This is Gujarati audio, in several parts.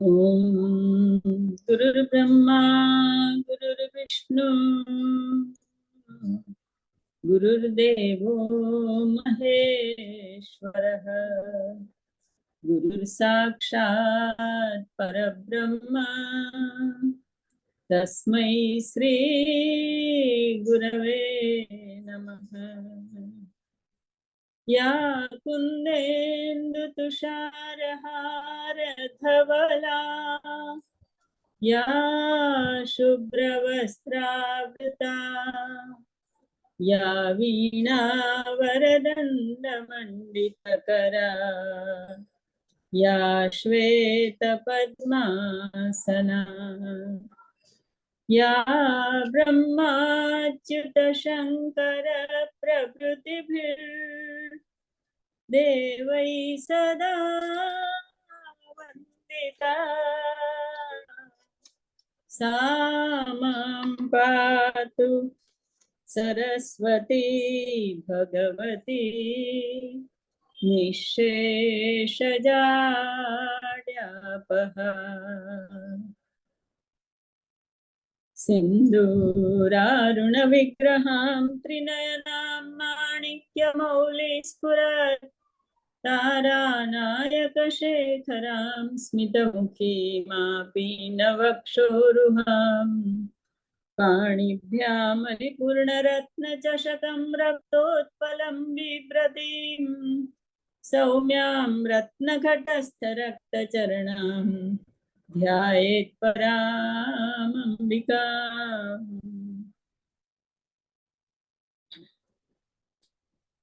ॐ गुरुर्ब्रह्मा गुरुर्विष्णु गुरुर्देवो महेश्वरः गुरुर्साक्षात् परब्रह्म तस्मै श्रीगुरवे नमः या कुन्देन्दुतुषारहारधवला या शुभ्रवस्त्रावृता या वीणावरदण्डमण्डितकरा या श्वेतपद्मासना या ब्रह्माच्युतशङ्करप्रभृतिभिर्देवैः सदा સામં પાતુ સરસ્વતી ભગવતી નિશેષજાડ્યાપહ સિંદૂરારુણ વિગ્રહાં ત્રિનયનાં માણિક્યમૌલિસ્ફુરત તારાનાયક શેખરામ સ્મિતમુખીમાપી નવક્ષોરુહામ પાણીભ્યામ નિપૂર્ણરત્નચશકમ રક્તોત્પલમ વિવ્રતીમ સૌમ્યામ રત્નઘટસ્થરક્તચરણામ ધ્યાયેત પરામંબિકા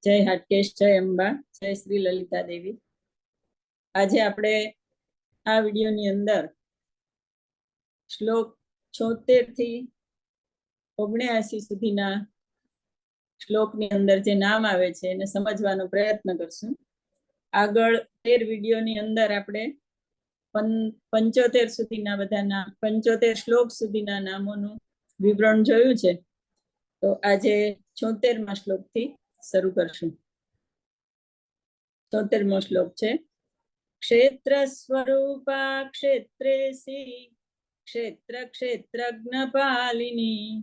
જય હાટકેશ, જય અંબા, જય શ્રી લલિતા દેવી. આજે આપણે આ વિડીયોની અંદર શ્લોક છોતેરથી ઓગણ્યાસી સુધીના શ્લોકની અંદર જે નામ આવે છે એને સમજવાનો પ્રયત્ન કરશું. આગળ તેર વિડીયોની અંદર આપણે પંચોતેર સુધીના બધા નામ, પંચોતેર શ્લોક સુધીના નામોનું વિવરણ જોયું છે. તો આજે છોતેરમાં શ્લોકથી શરૂ કરશું. તોતેરમો શ્લોક છે. ક્ષેત્ર સ્વરૂપા ક્ષેત્રેસી ક્ષેત્ર ક્ષેત્રજ્ઞ પાલિની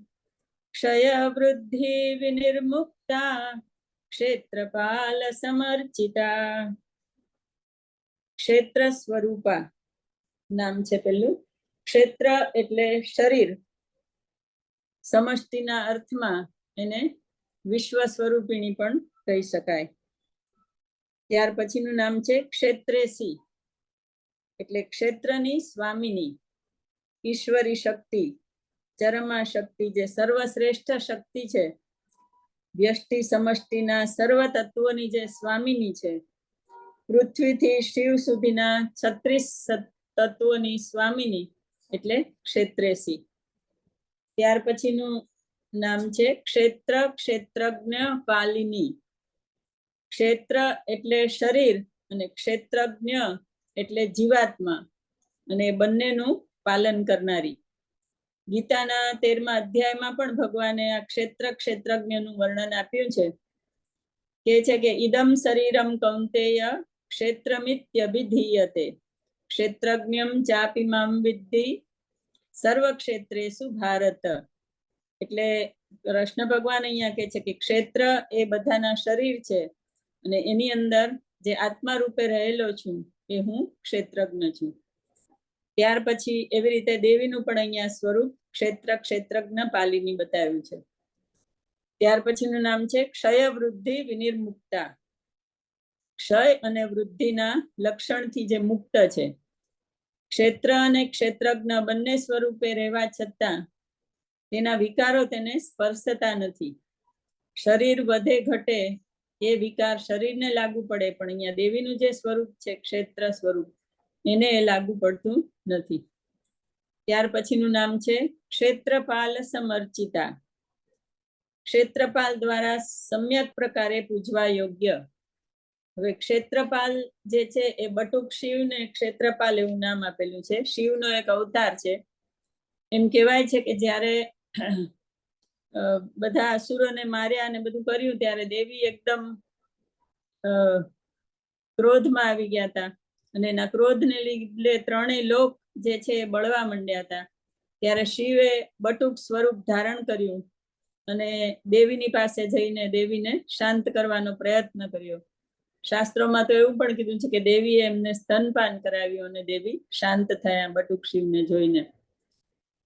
ક્ષય વૃદ્ધિ વિનિર્મુક્તા ક્ષેત્રપાલ સમર્ચિતા ક્ષેત્ર સ્વરૂપા નામ છે પેલું. ક્ષેત્ર એટલે શરીર. સમષ્ટિના અર્થમાં એને વિશ્વ સ્વરૂપિણી પણ કહી શકાય. ત્યાર પછીનું નામ છે ક્ષેત્રેસી એટલે ક્ષેત્રની સ્વામીની ઈશ્વરી શક્તિ, ચરમા શક્તિ જે સર્વશ્રેષ્ઠ શક્તિ છે, વ્યષ્ટિ સમષ્ટિના સર્વ તત્વોની જે સ્વામીની છે, પૃથ્વીથી શિવ સુધીના છત્રીસ તત્વોની સ્વામીની એટલે ક્ષેત્રેસી ત્યાર પછીનું નામ છે ક્ષેત્ર ક્ષેત્રજ્ઞ પાલિની. ક્ષેત્ર એટલે શરીર અને ક્ષેત્રજ્ઞ એટલે જીવાત્મા અને બંનેનું પાલન કરનારી. ગીતાના તેરમા અધ્યાયમાં પણ ભગવાને આ ક્ષેત્ર ક્ષેત્રજ્ઞનું વર્ણન આપ્યું છે. કે છે કે ઇદમ શરીરમ કૌંતેય ક્ષેત્રમિત્યભિધીયતે. ક્ષેત્રજ્ઞમ ચાપી મામ વિદ્ધિ. સર્વ ક્ષેત્રેસુ ભારત. એટલે કૃષ્ણ ભગવાન અહીંયા કે છે કે ક્ષેત્ર એ બધાના શરીર છે. અને એની અંદર જે આત્મા રૂપે રહેલો છું એ હું ક્ષેત્રજ્ઞ છું. ત્યાર પછી એવી રીતે દેવીનું પણ અહીંયા સ્વરૂપ ક્ષેત્ર ક્ષેત્રજ્ઞ પાલીની બતાવ્યું છે. ત્યાર પછીનું નામ છે ક્ષય વૃદ્ધિ વિનિર્મુક્તા. ક્ષય અને વૃદ્ધિના લક્ષણથી જે મુક્ત છે. ક્ષેત્ર અને ક્ષેત્રજ્ઞ બંને સ્વરૂપે રહેવા છતાં તેના વિકારો તેને સ્પર્શતા નથી. શરીર વધે ઘટે એ વિકાર શરીરને લાગુ પડે, પણ અહીંયા દેવીનું જે સ્વરૂપ છે, ક્ષેત્ર સ્વરૂપ, એને એ લાગુ પડતું નથી. ત્યાર પછીનું નામ છે ક્ષેત્રપાલ સમર્ચિતા. ક્ષેત્રપાલ દ્વારા સમ્યક પ્રકારે પૂજવા યોગ્ય. હવે ક્ષેત્રપાલ જે છે એ બટુક શિવને ક્ષેત્રપાલ એવું નામ આપેલું છે. શિવનો એક અવતાર છે. એમ કહેવાય છે કે જ્યારે બધા અસુરોને માર્યા અને બધું કર્યું ત્યારે દેવી એકદમ ક્રોધમાં આવી ગયા હતા. અને એના ક્રોધને લીધે ત્રણેય લોક જે છે એ બળવા માંડ્યા હતા. ત્યારે શિવે બટુક સ્વરૂપ ધારણ કર્યું અને દેવીની પાસે જઈને દેવીને શાંત કરવાનો પ્રયત્ન કર્યો. શાસ્ત્રોમાં તો એવું પણ કીધું છે કે દેવીએ એમને સ્તનપાન કરાવ્યું અને દેવી શાંત થયા બટુક શિવને જોઈને.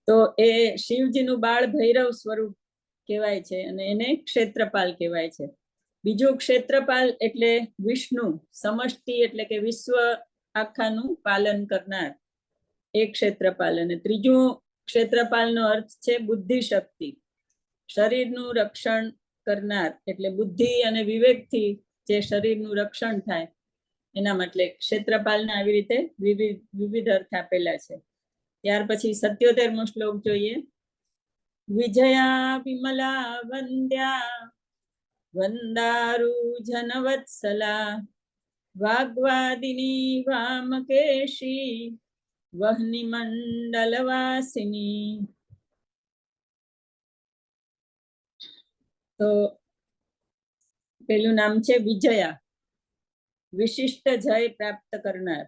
તો એ શિવજીનું બાળ ભૈરવ સ્વરૂપ કહેવાય છે અને એને ક્ષેત્રપાલ કહેવાય છે. બીજું ક્ષેત્રપાલ એટલે વિષ્ણુ, સમષ્ટિ એટલે કે વિશ્વ આખાનું પાલન કરનાર. એ ક્ષેત્રપાલ અને ત્રીજું ક્ષેત્રપાલનો અર્થ છે બુદ્ધિ શક્તિ શરીરનું રક્ષણ કરનાર એટલે બુદ્ધિ અને વિવેકથી જે શરીરનું રક્ષણ થાય, એના માટે ક્ષેત્રપાલના આવી રીતે વિવિધ વિવિધ અર્થ આપેલા છે. ત્યાર પછી સત્યોતેરમો શ્લોક જોઈએ. વિજયા વિમલા વંદ્યા, વંદારુ જનવત્સલા, વાગ્વાદિની વામકેશી, વહની મંડલવાસિની. તો પેલું નામ છે વિજયા. વિશિષ્ટ જય પ્રાપ્ત કરનાર.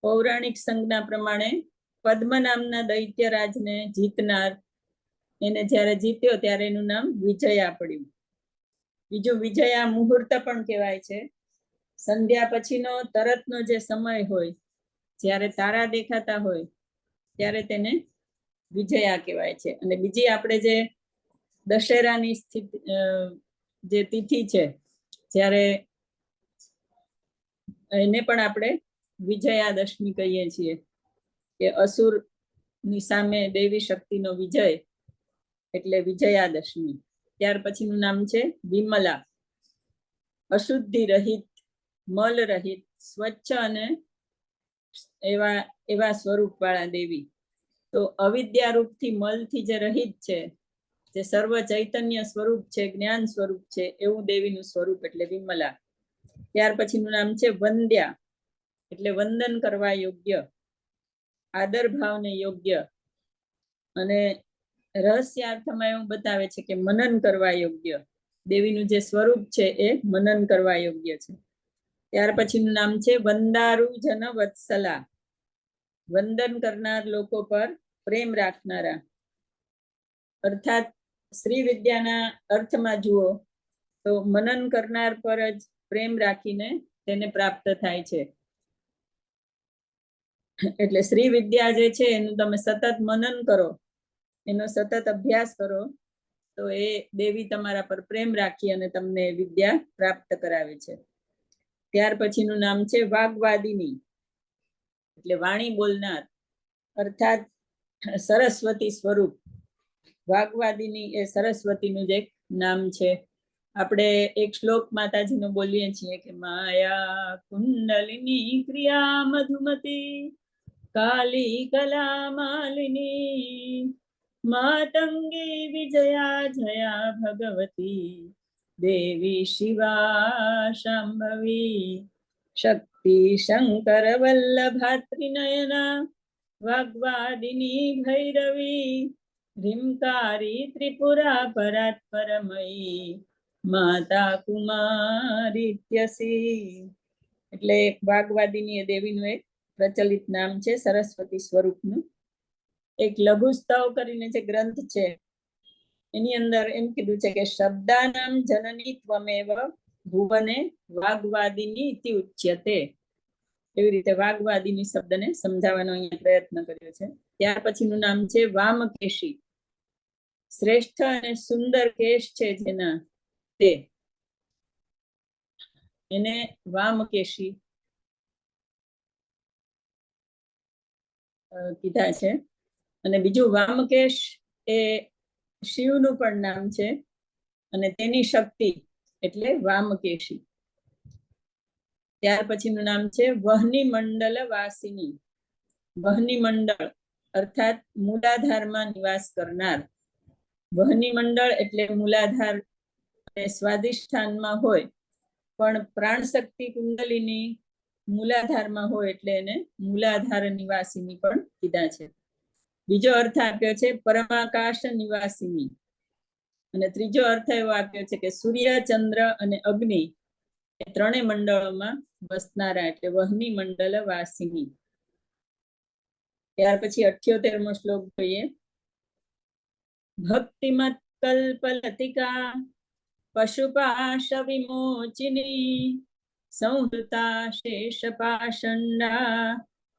પૌરાણિક સંજ્ઞા પ્રમાણે પદ્મ નામના દૈત્યરાજને જીતનાર. એને જ્યારે જીત્યો ત્યારે એનું નામ વિજયા પડ્યું. બીજું વિજયા મુહૂર્ત પણ કહેવાય છે. સંધ્યા પછીનો તરતનો જે સમય હોય, જ્યારે તારા દેખાતા હોય, ત્યારે તેને વિજયા કહેવાય છે. અને બીજી આપણે જે દશેરાની સ્થિતિ જે તિથિ છે, જ્યારે એને પણ આપણે વિજયાદશમી કહીએ છીએ. કે અસુરની સામે દેવી શક્તિનો વિજય, એટલે વિજયાદશમી. ત્યાર પછીનું નામ છે વિમલા. અશુદ્ધિ રહિત મલ રહિત સ્વચ્છ અને એવા એવા સ્વરૂપ વાળા દેવી. તો અવિદ્યા રૂપથી મલથી જે રહિત છે, જે સર્વ ચૈતન્ય સ્વરૂપ છે, જ્ઞાન સ્વરૂપ છે, એવું દેવીનું સ્વરૂપ એટલે વિમલા. ત્યાર પછીનું નામ છે વંદ્યા, એટલે વંદન કરવા યોગ્ય. આદર ભાવને યોગ્ય અને રહસ્યાર્થમાં એવું બતાવે છે કે મનન કરવા યોગ્ય. દેવીનું જે સ્વરૂપ છે એ મનન કરવા યોગ્ય છે. ત્યાર પછીનું નામ છે વંદારુ જન વત્સલા. વંદન કરનાર લોકો પર પ્રેમ રાખનારા. અર્થાત શ્રી વિદ્યાના અર્થમાં જુઓ તો મનન કરનાર પર જ પ્રેમ રાખીને તેને પ્રાપ્ત થાય છે. એટલે શ્રી વિદ્યા જે છે, એનું તમે સતત મનન કરો. એનો સતત અભ્યાસ કરો. તો એ દેવી તમારા પર પ્રેમ રાખી અને તમને વિદ્યા પ્રાપ્ત કરાવે છે. ત્યાર પછીનું નામ છે વાગવાદિની એટલે વાણી બોલનાર. અર્થાત સરસ્વતી સ્વરૂપ. વાગવાદિની એ સરસ્વતીનું જ નામ છે. આપણે એક શ્લોક માતાજીનો બોલીએ છીએ કે, માયા કુંડલિની ક્રિયા મધુમતી કાલી કલા માલિની માતંગી વિજયા જયા ભગવતી દેવી શિવા શાંભવી શક્તિ શંકર વલ્લભાત્રિનયના વાગ્વાદિની ભૈરવી રીમકારી ત્રિપુરા પરાત્પરમયી માતા કુમારી એટલે વાગવાદીની એ દેવીનું એક પ્રચલિત નામ છે સરસ્વતી સ્વરૂપનું. એક લઘુ કરીને જે ગ્રંથ છે, એની અંદર એમ કીધું છે કે શબ્દાનામ જનની ત્વમેવ ભુવને વાગવાદિની ઇતિ ઉચ્યતે. એવી રીતે વાગવાદિની શબ્દને સમજાવવાનો અહીંયા પ્રયત્ન કર્યો છે. ત્યાર પછીનું નામ છે વામકેશી. શ્રેષ્ઠ અને સુંદર કેશ છે જેના તે. એને વામકેશી કીધા છે. અને બીજું વામકેશ એ શિવનું પણ નામ છે અને તેની શક્તિ એટલે વામકેશી. ત્યાર પછીનું નામ છે વહની મંડળ વાસિની વહની મંડળ અર્થાત મૂલાધારમાં નિવાસ કરનાર. વહની મંડળ એટલે મૂલાધાર સ્વાધિષ્ઠાનમાં હોય. પણ પ્રાણ શક્તિ કુંડલીની મૂલાધારમાં હોય એટલે એને મૂલાધાર નિવાસીની પણ કીધા છે. બીજો અર્થ આપ્યો છે પરમાકાશ નિવાસીની. અને ત્રીજો અર્થ એવો આપ્યો છે કે સૂર્ય, ચંદ્ર અને અગ્નિ એ ત્રણેય મંડળોમાં વસનારા એટલે વહની મંડળ વાસીની. ત્યાર પછી અઠ્યોતેરમો શ્લોક જોઈએ. ભક્તિમત કલ્પલતિકા પશુપાશ વિમોચિની. પાષંડા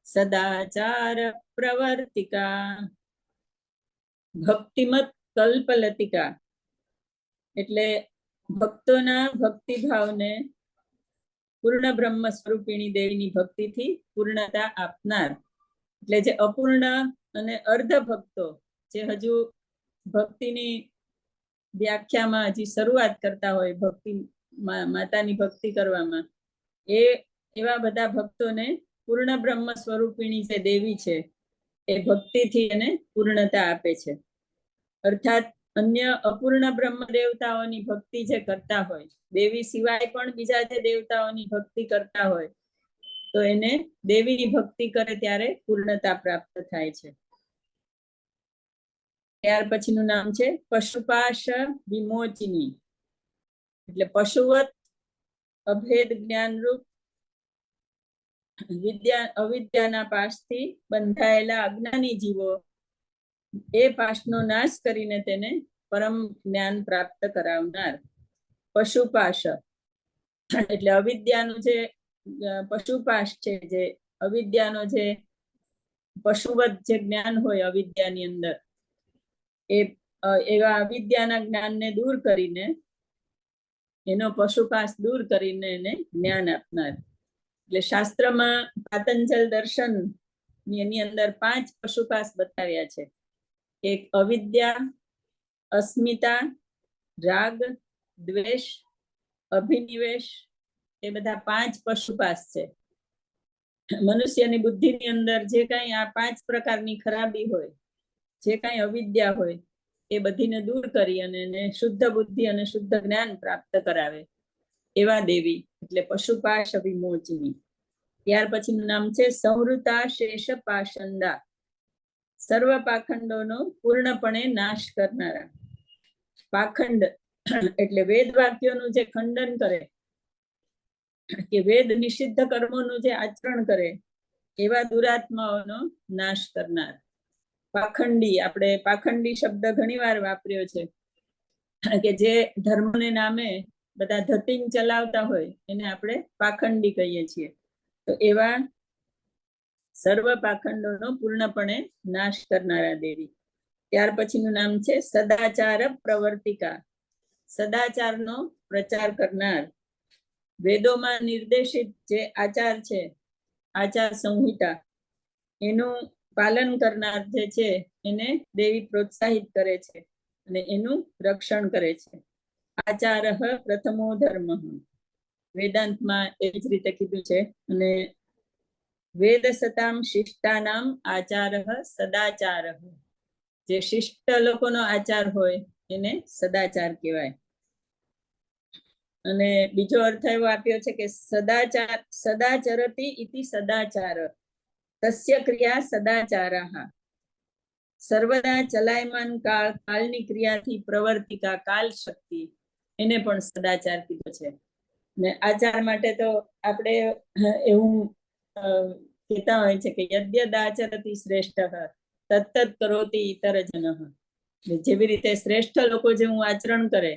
સદાચાર પ્રવર્તિકા ભક્તિમત કલ્પલતિકા એટલે ભક્તોના ભક્તિભાવને પૂર્ણ બ્રહ્મ સ્વરૂપિણી દેવીની ભક્તિથી પૂર્ણતા આપનાર. એટલે જે અપૂર્ણ અને અર્ધ ભક્તો, જે હજુ ભક્તિની વ્યાખ્યામાં હજી શરૂઆત કરતા હોય, ભક્તિ માતાની ભક્તિ કરવામાં એ એવા બધા ભક્તોને પૂર્ણ બ્રહ્મ સ્વરૂપિણી જે દેવી છે, એ ભક્તિથી એને પૂર્ણતા આપે છે. અર્થાત અન્ય અપૂર્ણ બ્રહ્મ દેવતાઓની ભક્તિ જે કરતા હોય, દેવી સિવાય પણ બીજા જે દેવતાઓની ભક્તિ કરતા હોય, તો એને દેવીની ભક્તિ કરે ત્યારે પૂર્ણતા પ્રાપ્ત થાય છે. ત્યાર પછીનું નામ છે પશુપાશ વિમોચિની એટલે પશુવત અભેદ જ્ઞાનરૂપ વિદ્યા, અવિદ્યાના પાશથી બંધાયેલા અજ્ઞાની જીવો એ પાશનો નાશ કરીને તેને પરમ જ્ઞાન પ્રાપ્ત કરાવનાર. પશુપાશ એટલે અવિદ્યાનો જે પશુપાશ છે, જે અવિદ્યાનો જે પશુવત જે જ્ઞાન હોય અવિદ્યાની અંદર, એ એવા અવિદ્યાના જ્ઞાનને દૂર કરીને એનો પશુપાસ દૂર કરીને એને જ્ઞાન આપનાર. એટલે શાસ્ત્રમાં પાતંજલ દર્શન એની અંદર પાંચ પશુપાસ બતાવ્યા છે. એક અવિદ્યા, અસ્મિતા, રાગ, દ્વેષ, અભિનિવેશ, એ બધા પાંચ પશુપાસ છે. મનુષ્યની બુદ્ધિની અંદર જે કાંઈ આ પાંચ પ્રકારની ખરાબી હોય, જે કાંઈ અવિદ્યા હોય એ બધીને દૂર કરી અને એને શુદ્ધ બુદ્ધિ અને શુદ્ધ જ્ઞાન પ્રાપ્ત કરાવે. એવા દેવી, એટલે પશુપાશ વિમોચિની ત્યાર પછીનું નામ છે સંવૃતા શેષ પાષંદા સર્વ પાખંડોનો પૂર્ણપણે નાશ કરનારા. પાખંડ, એટલે વેદ વાક્યોનું જે ખંડન કરે, કે વેદ નિષિદ્ધ કર્મોનું જે આચરણ કરે, એવા દુરાત્માઓનો નાશ કરનાર. પાખંડી, આપણે પાખંડી શબ્દ ઘણી વાર વાપર્યો છે. કે જે ધર્મને નામે બધા ધતિંગ ચલાવતા હોય, એને આપણે પાખંડી કહીએ છીએ. તો એવા સર્વ પાખંડોનો પૂર્ણપણે નાશ કરનારા દેવી. ત્યાર પછીનું નામ છે સદાચાર પ્રવર્તિકા. સદાચારનો પ્રચાર કરનાર. વેદોમાં નિર્દેશિત જે આચાર છે, આચાર સંહિતા, એનું પાલન કરનાર જે છે, એને દેવી પ્રોત્સાહિત કરે છે અને એનું રક્ષણ કરે છે. આચાર પ્રથમો ધર્મ. વેદાંતમાં એ જ રીતે કીધું છે અને વેદ સતામ શિષ્ટાનામ આચાર સદાચાર. જે શિષ્ટ લોકોનો આચાર હોય એને સદાચાર કહેવાય. અને બીજો અર્થ એવો આપ્યો છે કે સદાચાર સદાચરતી ઇતિ સદાચાર. તસ્ય ક્રિયા સદાચારાહ સર્વદા ચલાયમાન કાળ કાળની ક્રિયાથી પ્રવર્તિકા કાલ શક્તિ એને પણ સદાચાર કીધો છે. ને આચાર માટે તો આપણે એવું કહેતા હોય છે કે યદ્યદાચરતી શ્રેષ્ઠ તત્તત કરોતી ઇતર જનઃ. જેવી રીતે શ્રેષ્ઠ લોકો જેવું આચરણ કરે,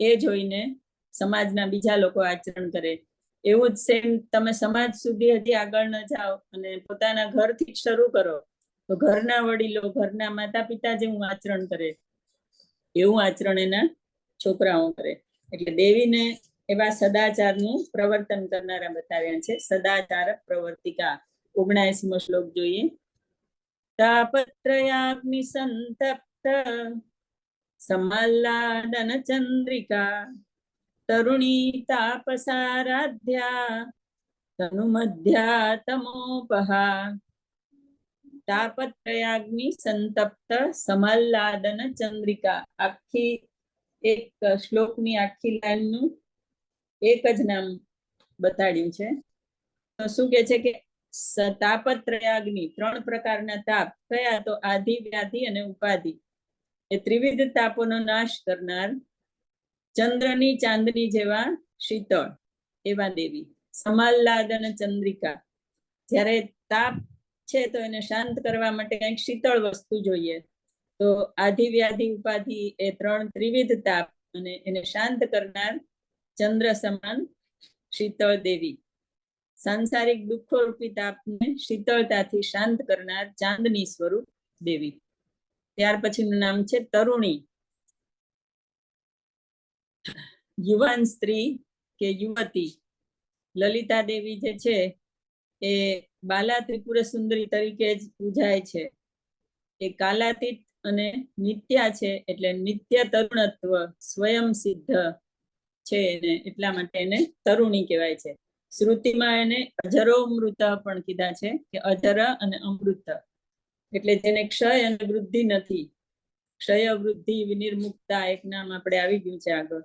એ જોઈને સમાજના બીજા લોકો આચરણ કરે એવું જ સેમ તમે સમાજ સુધી હજી આગળ ન જાઓ અને પોતાના ઘરથી શરૂ કરો. તો ઘરના વડીલો, ઘરના માતા પિતા જેવું આચરણ કરે, એવું આચરણ એના છોકરાઓ કરે. એટલે દેવીને એવા સદાચારનું પ્રવર્તન કરનારા બતાવ્યા છે. સદાચાર પ્રવર્તિકા ઓગણાએસીમો શ્લોક જોઈએ. તાપત્રયાગ્નિ સંતપ્ત સમાલ્લાદન ચંદ્રિકા તરુણી તાપસારાધ્યા તનુમધ્યા તમોપહા તાપત્રયાગ્નિ સંતપ્ત સમાલ્લાદન ચંદ્રિકા આખી એક શ્લોકની આખી લાઈનનું એક જ નામ બતાડ્યું છે। તો શું કે છે કે તાપત્રયાગ્નિ ત્રણ પ્રકારના તાપ, કયા? તો આધિ, વ્યાધિ અને ઉપાધિ। એ ત્રિવિધ તાપોનો નાશ કરનાર ચંદ્રની ચાંદની જેવા શીતળ એવા દેવી. સમાલ્લાદન ચંદ્રિકા. જ્યારે તાપ છે તો એને શાંત કરવા માટે કંઈક શીતળ વસ્તુ જોઈએ. તો આધિ વ્યાધિ ઉપાધિ એ ત્રણ ત્રિવિધ તાપ અને એને શાંત કરનાર ચંદ્ર સમાન શીતળ દેવી. સાંસારિક દુઃખો રૂપી તાપને શીતળતાથી શાંત કરનાર ચાંદની સ્વરૂપ દેવી. ત્યાર પછીનું નામ છે તરુણી. યુવાન સ્ત્રી કે યુવતી. લલિતા દેવી જે છે એ બાલા ત્રિપુર સુંદરી તરીકે જ પૂજાય છે. એ કાલાતીત અને નિત્યા છે એટલે નિત્ય તરુણત્વ સ્વયં સિદ્ધ છે એને, એટલા માટે એને તરુણી કહેવાય છે. શ્રુતિમાં એને અજરો અમૃત પણ કીધા છે કે અજર અને અમૃત. એટલે જેને ક્ષય અને વૃદ્ધિ નથી. ક્ષય વૃદ્ધિ વિનિર્મુક્તા એક નામ આપણે આવી ગયું છે આગળ.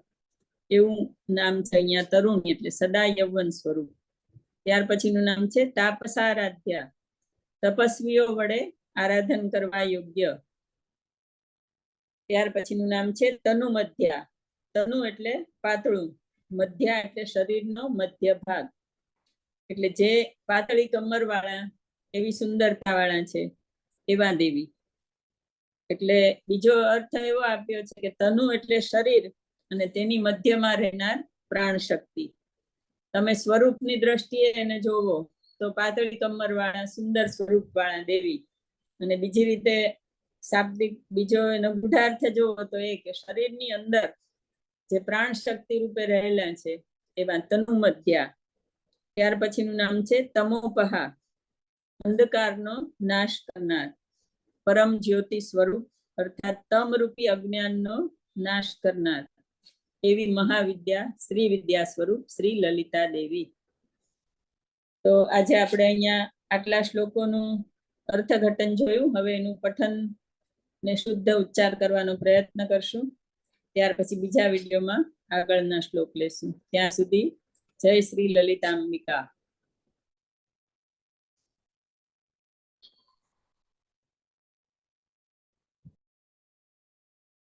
એવું નામ છે અહીંયા તરુણી એટલે સદા યૌવન સ્વરૂપ. ત્યાર પછીનું નામ છે તાપસારાધ્યા. તપસ્વીઓ વડે આરાધન કરવા યોગ્ય. ત્યાર પછીનું નામ છે તનુ મધ્યા તનુ એટલે પાતળું, મધ્યા એટલે શરીરનો મધ્ય ભાગ એટલે જે પાતળી કમર વાળા એવી સુંદરતા વાળા છે, એવા દેવી. એટલે બીજો અર્થ એવો આપ્યો છે કે તનુ એટલે શરીર. અને તેની મધ્યમાં રહેનાર પ્રાણ શક્તિ તમે સ્વરૂપની દ્રષ્ટિએ એને જોવો, તો પાતળી કમર વાળા સુંદર સ્વરૂપ વાળા દેવી. અને બીજી રીતે શાબ્દિક, બીજો એનો ગુઢાર્થ જોવો, તો એ કે શરીરની અંદર જે પ્રાણ શક્તિ રૂપે રહેલા છે, એવા તનુ મધ્યા ત્યાર પછીનું નામ છે તમોપહા. અંધકારનો નાશ કરનાર. પરમ જ્યોતિ સ્વરૂપ, અર્થાત તમ રૂપી અજ્ઞાનનો નાશ કરનાર. એવી મહાવિદ્યા, શ્રી વિદ્યા સ્વરૂપ, શ્રી લલિતા દેવી. તો આજે આપણે અહીંયા આટલા શ્લોકોનું અર્થઘટન જોયું. હવે એનું પઠન ને શુદ્ધ ઉચ્ચાર કરવાનો પ્રયત્ન કરશું. ત્યાર પછી બીજા વિડીયોમાં આગળના શ્લોક લેશું. ત્યાં સુધી જય શ્રી લલિતાંબિકા.